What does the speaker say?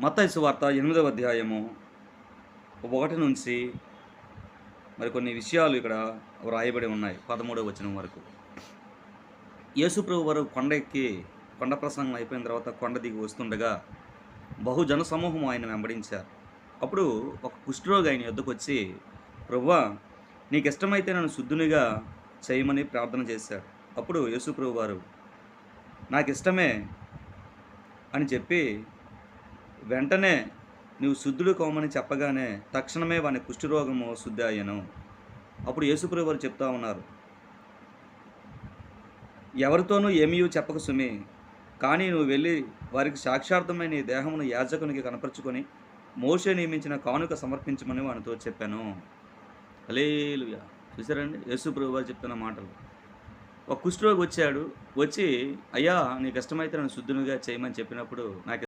మత్తయి వార్త ఎనిమిదవ అధ్యాయము ఒకటి నుంచి మరి కొన్ని విషయాలు ఇక్కడ వ్రాయబడి ఉన్నాయి పదమూడవ వచనం వరకు. యేసుప్రభు వారు కొండ ఎక్కి కొండ ప్రసంగం అయిపోయిన తర్వాత కొండ దిగి వస్తుండగా బహుజన సమూహం ఆయన వెంబడించారు. అప్పుడు ఒక కుష్ఠరోగి ఆయన ఎద్దుకు వచ్చి ప్రభువా నీకు ఇష్టమైతే నన్ను శుద్ధునిగా చేయమని ప్రార్థన చేశాడు. అప్పుడు యేసుప్రభు వారు నాకు ఇష్టమే అని చెప్పి వెంటనే నువ్వు శుద్ధుడు కోమని చెప్పగానే తక్షణమే వాని కుష్ఠరోగము శుద్ధి అయ్యను. అప్పుడు యేసుప్రభు వారు చెప్తా ఉన్నారు. ఎవరితోనూ ఏమీ చెప్పక సుమి కానీ నువ్వు వెళ్ళి వారికి సాక్షార్థమైన నీ దేహమును యాజకునికి కనపరుచుకొని మోషే నియమించిన కానుక సమర్పించమని వానితో చెప్పాను. అలేలుయా చూసారండి యేసుప్రభు వారు చెప్తున్న మాటలు. ఒక కుష్ఠరోగి వచ్చాడు వచ్చి అయ్యా నీకు ఇష్టమైతే నన్ను శుద్ధునిగా చేయమని చెప్పినప్పుడు నాకు